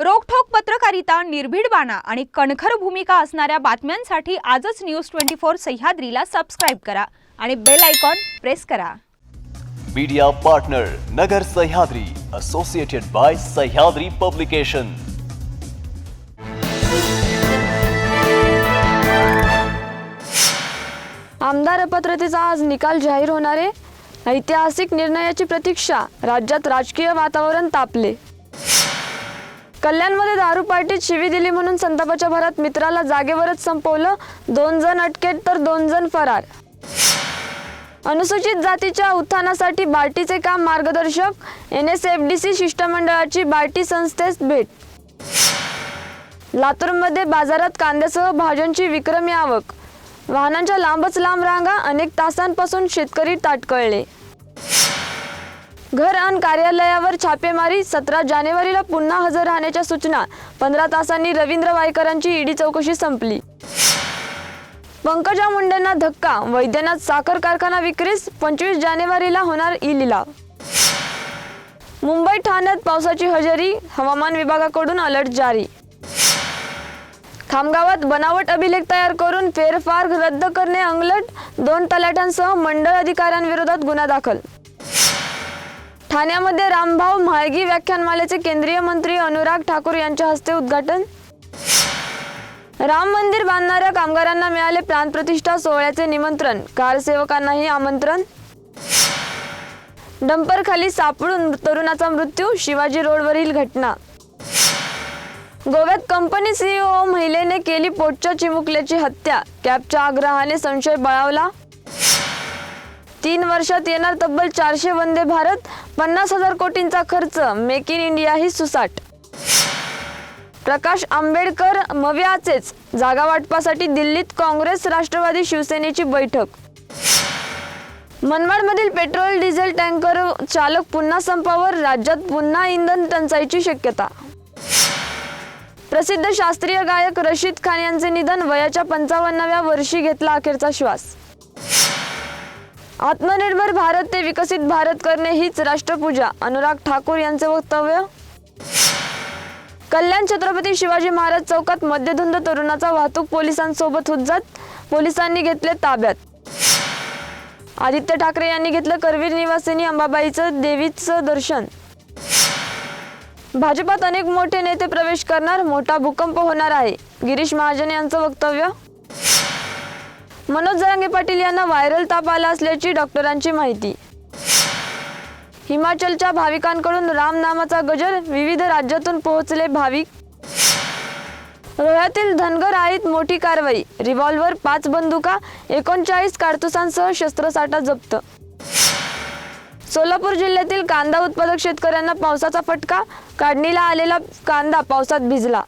रोखठोक पत्रकारिता निर्भीड बाणा आणि कणखर भूमिका असणाऱ्या बातम्यांसाठी आजच न्यूज ट्वेंटी फोर सह्याद्रीला सबस्क्राईब करा आणि बेल आयकॉन प्रेस करा. Media partner Nagar Sahyadri associated by Sahyadri publication आमदार अपात्रतेचा आज निकाल जाहीर होणार आहे. ऐतिहासिक निर्णयाची प्रतीक्षा राज्यात राजकीय वातावरण तापले. कल्याणमध्ये दारू पार्टीत शिवी दिली म्हणून संतापाच्या भरात मित्राला जागेवरच संपवलं. दोन जण अटकेत तर दोन जण फरार. अनुसूचित जातीच्या उत्थानासाठी बार्टीचे काम मार्गदर्शक. N S F D C शिष्टमंडळाची बार्टी संस्थेस भेट. लातूरमध्ये बाजारात कांद्यासह भाज्यांची विक्रमी आवक. वाहनांच्या लांबच लांब रांगा अनेक तासांपासून शेतकरी ताटकळले. घर अन कार्यालयावर छापेमारी सतरा जानेवारीला पुन्हा हजर राहण्याच्या सूचना. पंधरा तासांनी रवींद्र वायकरांची ईडी चौकशी संपली. पंकजा मुंडेंना धक्का वैद्यनाथ साखर कारखाना विक्रीस पंचवीस जानेवारीला होणार ई लिलाव. मुंबई ठाण्यात पावसाची हजेरी हवामान विभागाकडून अलर्ट जारी. खामगावात बनावट अभिलेख तयार करून फेरफार रद्द करणे अंगलट दोन तलाट्यांसह मंडळ अधिकाऱ्यांविरोधात गुन्हा दाखल. ठाण्यामध्ये रामभाऊ म्हाळगी व्याख्यानमालेचे केंद्रीय मंत्री अनुराग ठाकूर यांच्या हस्ते उद्घाटन. राम मंदिर बांधणाऱ्या कामगारांना मिळाले प्राणप्रतिष्ठा सोहळ्याचे निमंत्रण. कारसेवकांनाही आमंत्रण. डंपर खाली सापडून तरुणाचा मृत्यू शिवाजी रोडवरील घटना. गोव्यात कंपनी सीईओ महिलेने केली पोटच्या चिमुकल्याची हत्या. कॅबच्या आग्रहाने संशय बळावला. तीन वर्षात येणार तब्बल चारशे वंदे भारत पन्नास हजार कोटींचा खर्च. मेक इन इंडिया ही सुसाट. प्रकाश आंबेडकर मव्याचेच. जागा वाटपासाठी दिल्लीत काँग्रेस राष्ट्रवादी शिवसेनेची बैठक. मनमाडमधील पेट्रोल डिझेल टँकर चालक पुन्हा संपावर राज्यात पुन्हा इंधन टंचाईची शक्यता. प्रसिद्ध शास्त्रीय गायक रशीद खान यांचे निधन वयाच्या पंचावन्नाव्या वर्षी घेतला अखेरचा श्वास. आत्मनिर्भर भारत ते विकसित भारत करणे हीच राष्ट्रपूजा. अनुराग ठाकूर यांचे वक्तव्य? कल्याण छत्रपती शिवाजी महाराज चौकात मद्यधुंद तरुणाचा वाहतूक पोलिसांसोबत हुज्जत पोलिसांनी घेतले ताब्यात. आदित्य ठाकरे यांनी घेतलं करवीर निवासिनी अंबाबाईचं देवीचं दर्शन. भाजपात अनेक मोठे नेते प्रवेश करणार मोठा भूकंप होणार आहे. गिरीश महाजन यांचं वक्तव्य? मनोज जरांगे पाटील यांना व्हायरल ताप आला असल्याची डॉक्टरांची माहिती. हिमाचलच्या भाविकांकडून रामनामाचा गजर विविध राज्यातून पोहोचले भाविक. रोह्यातील धनगर आळीत मोठी कारवाई रिव्हॉल्व्हर पाच बंदुका एकोणचाळीस कारतुसांसह शस्त्रसाठा जप्त. सोलापूर जिल्ह्यातील कांदा उत्पादक शेतकऱ्यांना पावसाचा फटका काढणीला आलेला कांदा पावसात भिजला.